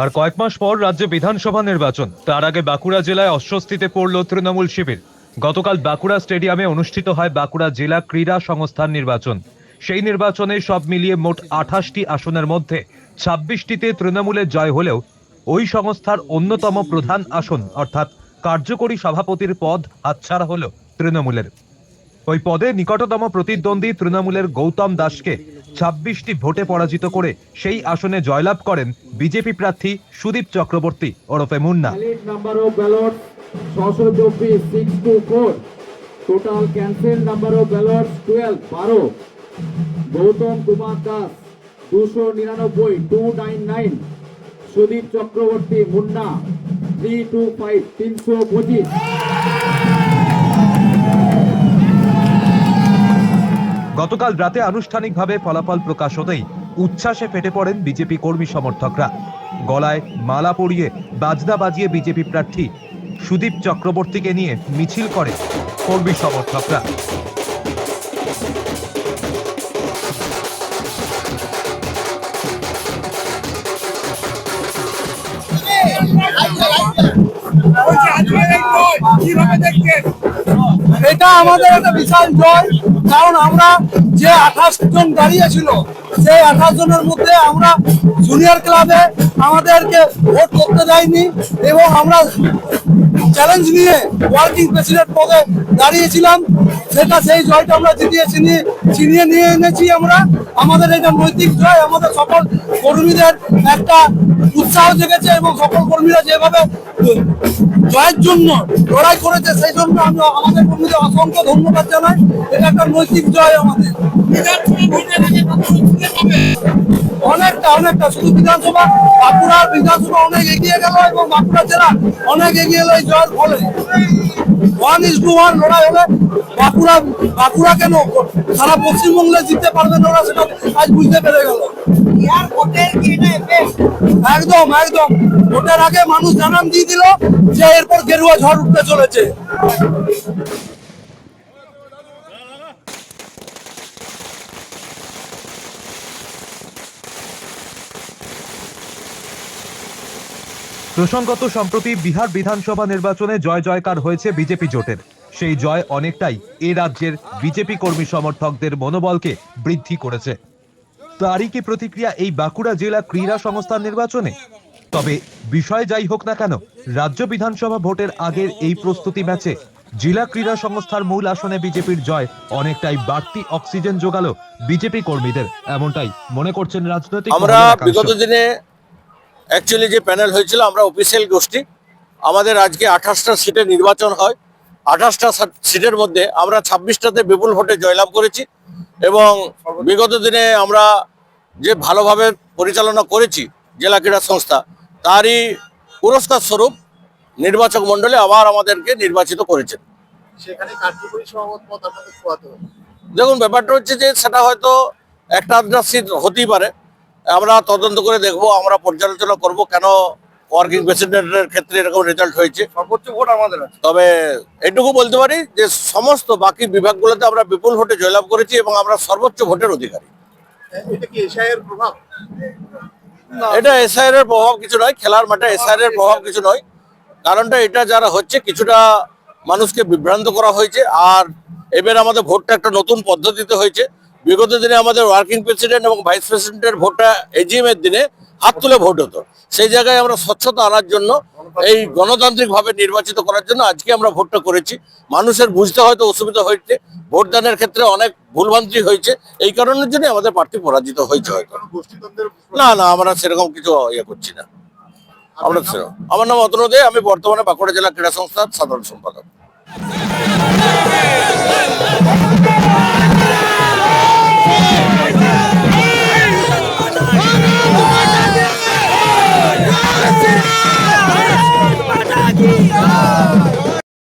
আর কয়েক মাস পর রাজ্যে বিধানসভা নির্বাচন। তার আগে বাঁকুড়া জেলায় অস্বস্তিতে পড়ল তৃণমূল শিবির। গতকাল বাঁকুড়া স্টেডিয়ামে অনুষ্ঠিত হয় বাঁকুড়া জেলা ক্রীড়া সংস্থার নির্বাচন। সেই নির্বাচনে সব মিলিয়ে মোট আঠাশটি আসনের মধ্যে ছাব্বিশটিতে তৃণমূলের জয় হলেও ওই সংস্থার অন্যতম প্রধান আসন, অর্থাৎ কার্যকরী সভাপতির পদ হাতছাড়া হল তৃণমূলের। ওই পদে নিকটতম প্রতিদ্বন্দ্বী তৃণমূলের গৌতম দাসকে ছাব্বিশটি ভোটে পরাজিত করে সেই আসনে জয়লাভ করেন বিজেপি প্রার্থী সুদীপ চক্রবর্তী ওরফে Munna. Total cancel number of ballots twelve বারো। গৌতম কুমার দাস, দুশো নিরানব্বই two nine nine Sudip Chakraborty, Munna three two five তিনশো পঁচিশ। গতকাল রাতে আনুষ্ঠানিকভাবে ফলাফল প্রকাশ হতেই উচ্ছ্বাসে ফেটে পড়েন বিজেপি কর্মী সমর্থকরা। গলায় মালা পরিয়ে বাজনা বাজিয়ে বিজেপি প্রার্থী সুদীপ চক্রবর্তীকে নিয়ে মিছিল করে কর্মী সমর্থকরা। এটা আমাদের একটা বিশাল জয়, কারণ আমরা যে আঠাশ জন দাঁড়িয়েছিল সেই আঠাশ জনের মধ্যে আমরা জুনিয়র ক্লাবে আমাদেরকে ভোট করতে দেয়নি, এবং আমরা চ্যালেঞ্জ নিয়ে ওয়ার্কিং প্রেসিডেন্ট পদে দাঁড়িয়েছিলাম। সেটা সেই জয়টা আমরা জিতিয়ে চিনিয়ে চিনিয়ে নিয়ে এনেছি আমরা। আমাদের এটা নৈতিক জয়, আমাদের সকল কর্মীদের একটা উৎসাহ জেগেছে এবং সকল কর্মীরা যেভাবে জয়ের জন্য লড়াই করেছে, সেই জন্য আমি আমাদের কর্মীদের অসংখ্য ধন্যবাদ জানাই। এটা একটা নৈতিক জয় আমাদের। অনেকটা অনেকটা। শুধু বিধানসভা বাঁকুড়ার বিধানসভা অনেক এগিয়ে গেল এবং বাঁকুড়া জেলা অনেক এগিয়ে এলো জয়ের ফলে ওয়ান ইস টু ওয়ান লড়াই হবে। বাঁকুড়া বাঁকুড়া কেন সারা পশ্চিমবঙ্গে জিততে পারবে না ওরা সেটা আজ বুঝতে পেরে গেল। একদম একদম। ভোটের আগে মানুষ জানান দিয়ে দিল যে এরপর গেরুয়া ঝড় উঠতে চলেছে। প্রসঙ্গত সম্প্রতি বিহার বিধানসভা নির্বাচনে জয় জয়কার হয়েছে বিজেপি জোটের। সেই জয় অনেকটাই এ রাজ্যের বিজেপি কর্মী সমর্থকদের মনোবলকে বৃদ্ধি করেছে। তারই কি প্রতিক্রিয়া এই বাঁকুড়া জেলা ক্রীড়া সংস্থার নির্বাচনে? তবে বিষয় যাই হোক না কেন রাজ্য বিধানসভা ভোটের আগের এই প্রস্তুতি ম্যাচে জেলা ক্রীড়া সংস্থার মূল আসনে বিজেপির জয় অনেকটাই বাড়তি অক্সিজেন যোগালো বিজেপি কর্মীদের। এমনটাই মনে করছেন রাজনৈতিক আমরা বিগত দিনে অ্যাকচুয়ালি যে প্যানেল হয়েছিল আমরা অফিসিয়াল গোষ্ঠী। আমাদের আজকে আঠাশটা সিটে নির্বাচন হয়। আঠাশটা সিটের মধ্যে আমরা ছাব্বিশটাতে বিপুল ভোটে জয়লাভ করেছি এবং বিগত দিনে আমরা যে ভালোভাবে পরিচালনা করেছি জেলা ক্রীড়া সংস্থা তারই পুরস্কার স্বরূপ নির্বাচক মণ্ডলী আবার আমাদেরকে নির্বাচিত করেছেন। দেখুন ব্যাপারটা হচ্ছে যে সেটা হয়তো একটা আধটা সিট হতেই পারে আমরা তদন্ত করে দেখব আমরা পর্যালোচনা করব কেন ওয়ার্কিং প্রেসিডেন্টের ক্ষেত্রে এরকম রেজাল্ট হয়েছে। সর্বোচ্চ ভোট আমাদের তবে এটুকু বলতে পারি যে সমস্ত বাকি বিভাগগুলোতে আমরা বিপুল ভোটে জয়লাভ করেছি এবং আমরা সর্বোচ্চ ভোটের অধিকারী। এটা কি এশিয়ার এর প্রভাব এটা এসআইআর এর প্রভাব কিছু নয় খেলার মাঠে এসআইআর এর প্রভাব কিছু নয়। কারণটা এটা যারা হচ্ছে কিছুটা মানুষকে বিভ্রান্ত করা হয়েছে আর এবার আমাদের ভোটটা একটা নতুন পদ্ধতিতে হয়েছে। বিগত দিনে আমাদের ওয়ার্কিং প্রেসিডেন্ট এবং ভাইস প্রেসিডেন্টের ভোটটা এজিএম এর দিনে হাত তুলে ভোট হতো। সেই জায়গায় আমরা স্বচ্ছতা আনার জন্য, এই গণতান্ত্রিক ভাবে নির্বাচিত করার জন্য আজকে আমরা ভোটটা করেছি। মানুষের বুঝতে হয়তো অসুবিধা হয়েছে, ভোটদানের ক্ষেত্রে অনেক ভুলভ্রান্তি হয়েছে, এই কারণের জন্য আমাদের প্রার্থী পরাজিত হয়েছে হয়তো। না না, আমরা সেরকম কিছু ইয়ে করছি না। আমরা সেরকম। আমার নাম অতনু দে, আমি বর্তমানে বাঁকুড়া জেলা ক্রীড়া সংস্থার সাধারণ সম্পাদক।